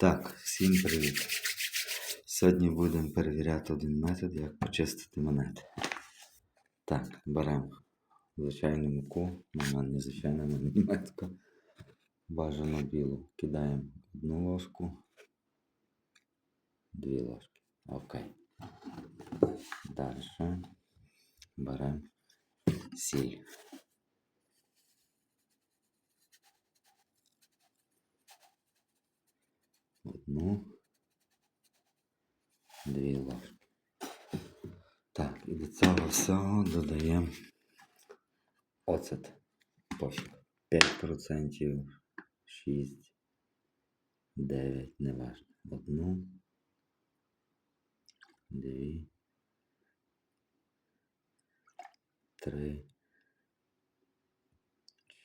Так, всім привіт. Сьогодні будемо перевіряти один метод, як почистити монети. Так, беремо звичайну муку, ну, в мене не звичайна в. Бажано білу. Кидаємо одну ложку, дві ложки. Окей. Далі беремо сіль. Одну, дві ложки. Так, і до цього всього додаємо оцет. Пофіг. 5%, 6, 9, не важно. Одну, дві, три,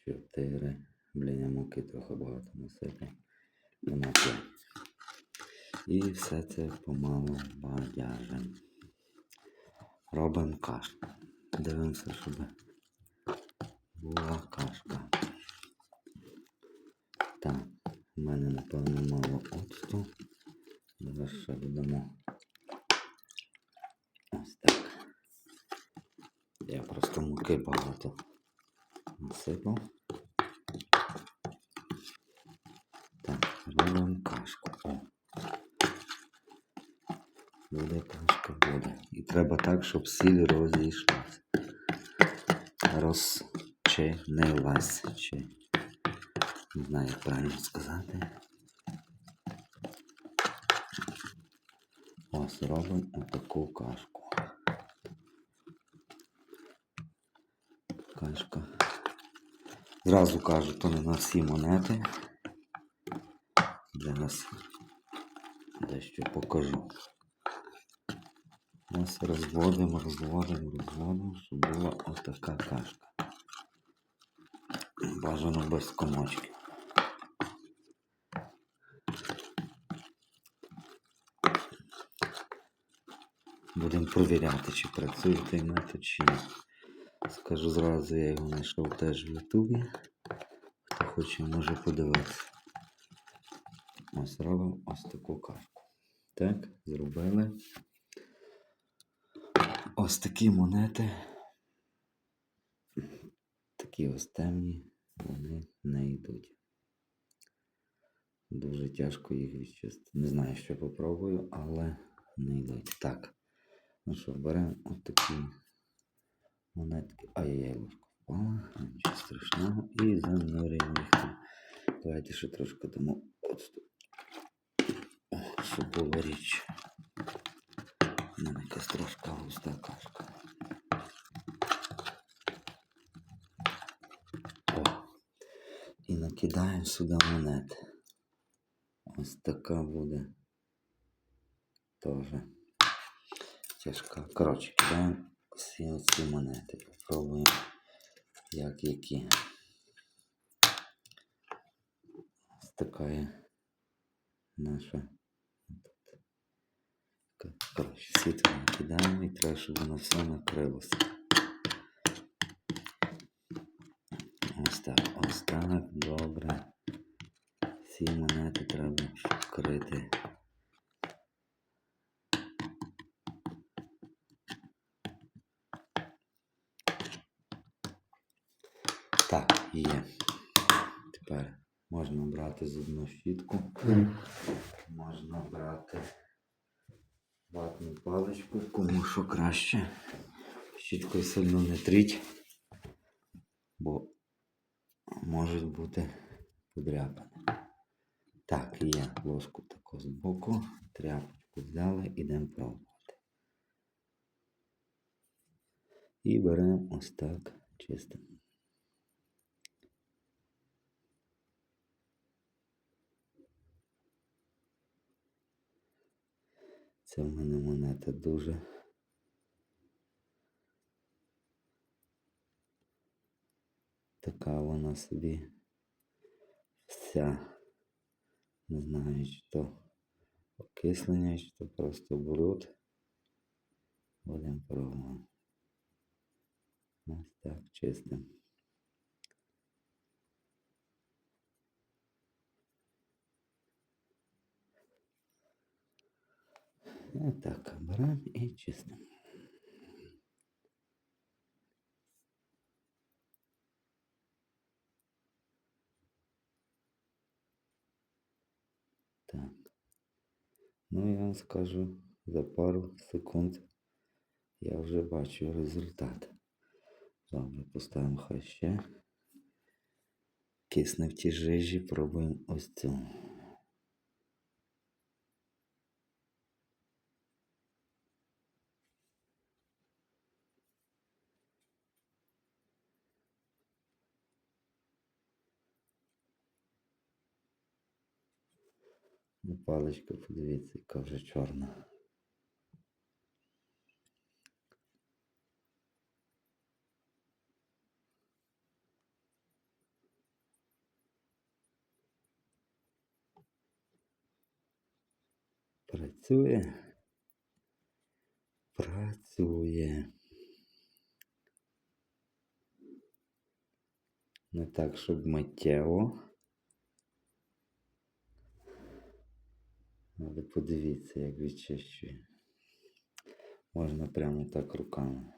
чотири. Блін, я муки трохи багато насипав. Вона п'ять. І все це помалу бадяжимо. Робимо кашку. Дивимося, щоб була кашка. Так, в мене напевно мало оцту. Зараз ще додамо. Ось так. Я просто муки багато насипав. Так, робимо кашку. О. Кашка буде. І треба так, щоб сіль розійшлася. Розчинилась. Чи... Не знаю, як правильно сказати. Ось робимо отаку кашку. Кашка. Зразу кажу, то не на всі монети. Зараз дещо покажу. Ось розводимо, розводимо, розводимо, щоб була отака кашка. Бажано без комочків. Будемо провіряти, чи працює той метод, чи ні. Скажу зразу, я його знайшов теж в Ютубі. Хто хоче, може подивитися. Ось робимо ось таку кашку. Так, зробили. Ось такі монети. Такі ось темні, вони не йдуть. Дуже тяжко їх відчистити. Не знаю, що попробую, але не йдуть. Так. Ну що, беремо ось такі монетки. Ай-яй-яй, ложка впала, нічого страшного. І занурюємо їх. Давайте ще трошки дамо оцту. О, була річ. Мене якась трошки густа кашка. О. І накидаємо сюди монети. Ось така буде. Тоже тяжка. Коротше, кидаємо всі оці монети. Попробуємо, як які. Ось така наша. Коротше, світло накидаємо і треба, щоб воно все накрилося. Ось так, ось так, добре. Всі монети треба вкрити. Так, є. Тепер можна брати зубну щітку. Можна брати ватну паличку, кому що краще. Щіткою сильно не тріть, бо можуть бути подряпини. Так, є ложку таку з боку, тряпочку взяли, ідемо пробувати. І беремо ось так чисто. Це в мене монета дуже. Така вона собі вся. Не знаю, чи то окислення, чи то просто бруд. Будемо пробувати. Ось так чистим. Так, беремо і чистимо. Так. Ну, я вам скажу, за пару секунд я вже бачу результат. Добре, поставимо хай ще. Кисне в ті жижі, пробуємо ось цю. Ну, Паличка, подивіться, яка вже чорна. Працює. Працює. Не так, щоб миттєво. Але подивіться, як відчищує. Можна прямо так руками.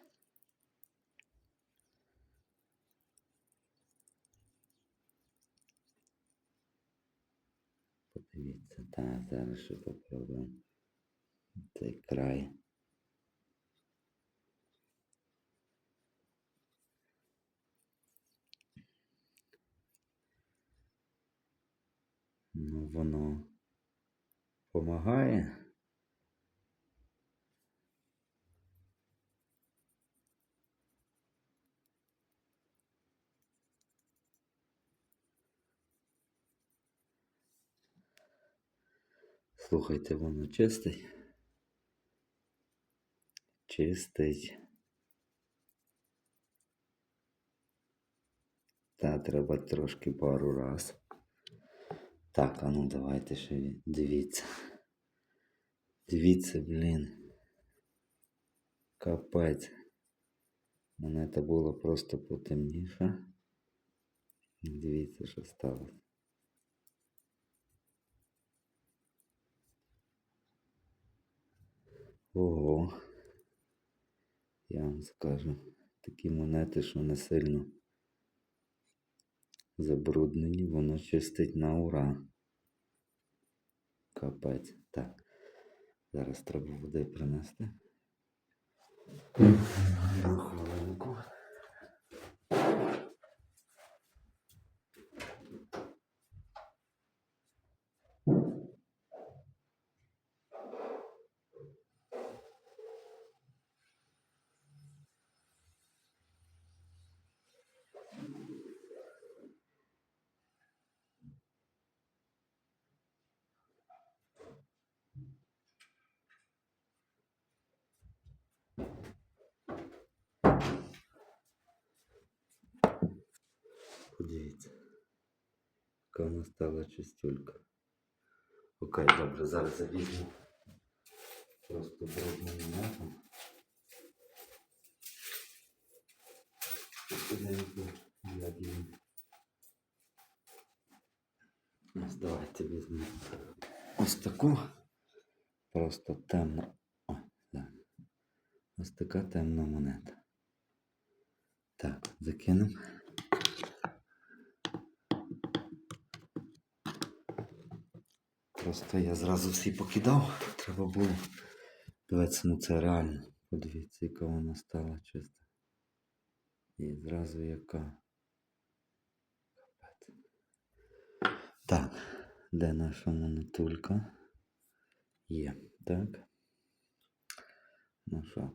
Подивіться, так, зараз ще попробуємо цей край. Ну, воно помагає. Слухайте, воно чистий. Чистий. Та треба трошки пару раз. Так, а ну давайте ще ві- дивіться. Дивіться, блін. Капець. Монета була просто потемніша. Дивіться, що сталося. Ого. Я вам скажу. Такі монети, що не сильно забруднені, воно чистить на ура. Капець. Так. Зараз треба води принести. Хвилинку. Подивіться. Яка вона стала чистюлька. Окей, добре, зараз я візьму просто як її. Ось давайте візьмемо ось таку. Просто темна. О, так. Ось така темна монета. Так, закинемо. Просто я зразу всі покидав. Треба було дивитися на це реально. Подивіться, яка вона стала чиста. І зразу яка. Так, де наша монетулька? Є, так. Ну що.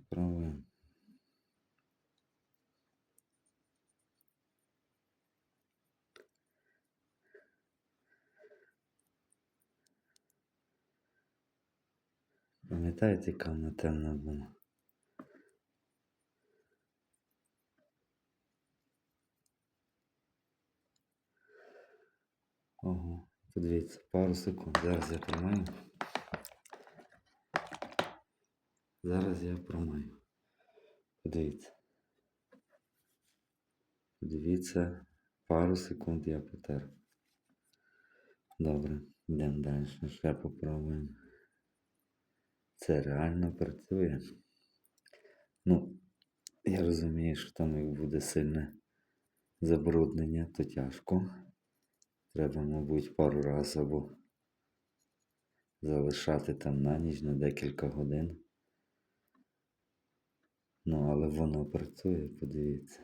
Пам'ятаєте, яка вона темна була? Ого, подивіться, пару секунд. Зараз я промаю. Зараз я промаю. Подивіться. Подивіться, пару секунд я потер. Добре, йдемо далі. Ще попробуємо. Це реально працює. Ну, я розумію, що там як буде сильне забруднення, то тяжко. Треба, мабуть, пару разів або залишати там на ніч на декілька годин. Ну, але воно працює, подивіться.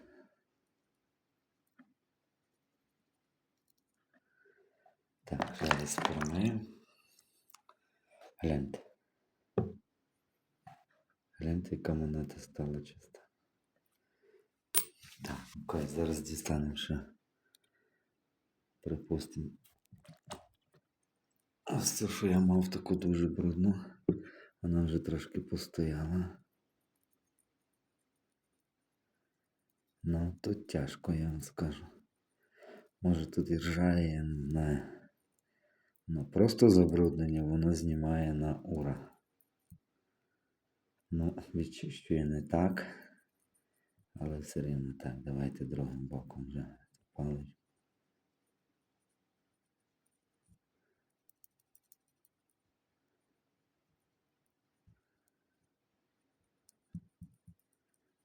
Так, зараз промию. Гляньте. Гляньте, яка монета стала чиста. Так, окей, зараз дістанемо ще. Припустимо. Ось це, що я мав таку дуже брудну. Вона вже трошки постояла. Ну, тут тяжко, я вам скажу. Може тут і ржає, не. Ну, просто забруднення воно знімає на ура. Ну, відчищує не так, але все рівно так. Давайте другим боком вже палич.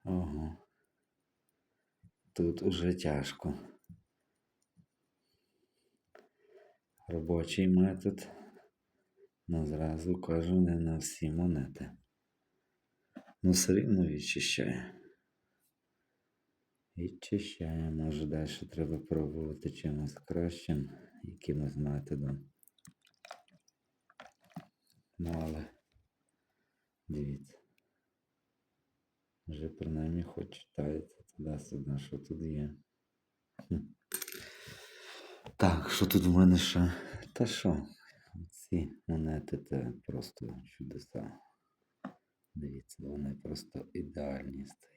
Ого. Тут уже тяжко. Робочий метод. Ну, зразу кажу не на всі монети. Ну, все рівно відчищає. Відчищає, може далі треба пробувати чимось кращим, якимось методом. Ну, але дивіться. Вже принаймні хоч читається туди-сюди, що тут є. Так, що тут в мене ще? Та що? Ці монети це просто чудеса. Дивіться, вони просто ідеальні стоять.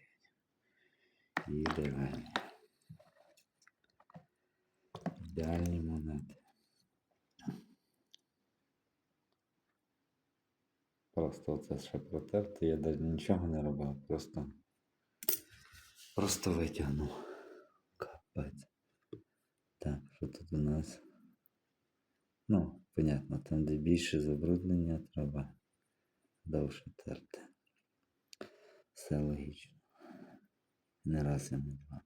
Ідеальні. Ідеальні монети. Просто оце ще протерти, я навіть нічого не робив, просто просто витягнув. Капець. Так, що тут у нас? Ну, понятно, там, де більше забруднення, треба довше терти. Все логічно. Не раз і не два.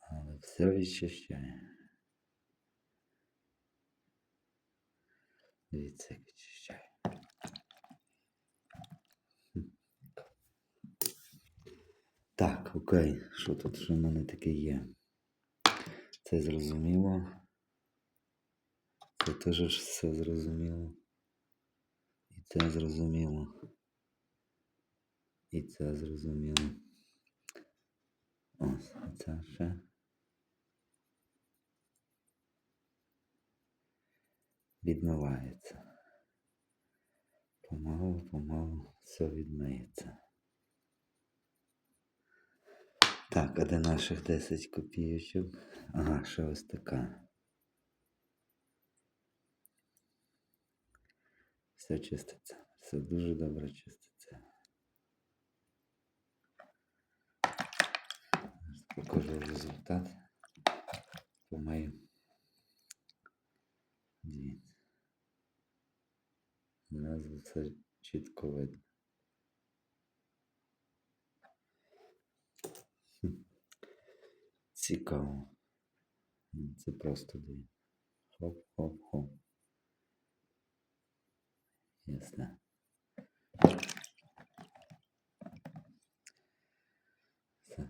Але все відчищає. Дивіться, як відчищає. Хм. Окей, що тут що в мене таке є? Це зрозуміло. Це теж все зрозуміло. І це зрозуміло. І це зрозуміло. Ось, а це ще. Відмивається. Помалу, помалу все відмиється. Так, а де наших 10 копійочок? Ага, ще ось така. Все чиститься. Все дуже добре чиститься. Покажу результат. Помию. Дивіться. Зразу все чітко видно. Хм. Цікаво. Ну, Це просто дивіться. Хоп-хоп-хоп. Ясно. Все.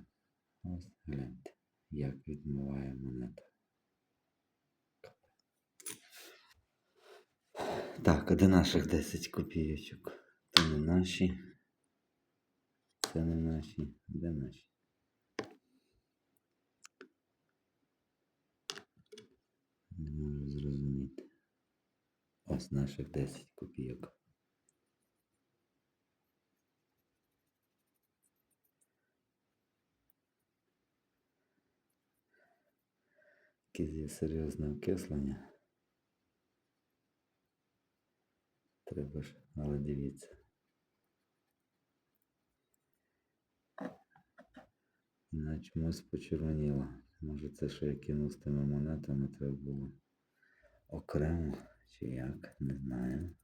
Ось гляньте, як відмиває монета. Так, а де наших 10 копійочок? Це не наші. Це не наші. Де наші? Ось наших 10 копійок. Якесь є серйозне окислення. Треба ж, але дивіться. Вона чомусь почервоніла. Може це, що я кинув з тими монетами, треба було окремо чи як, не знаю.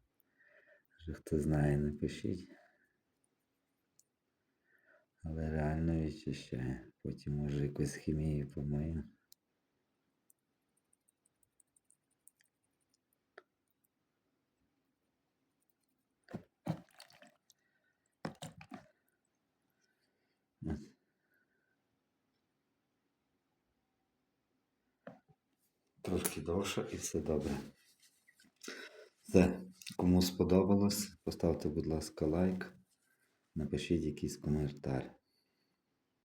Може хто знає, напишіть. Але реально відчищає. Потім може якусь хімію помию. Трошки довше і все добре. Все. Кому сподобалось, поставте, будь ласка, лайк. Напишіть якийсь коментар.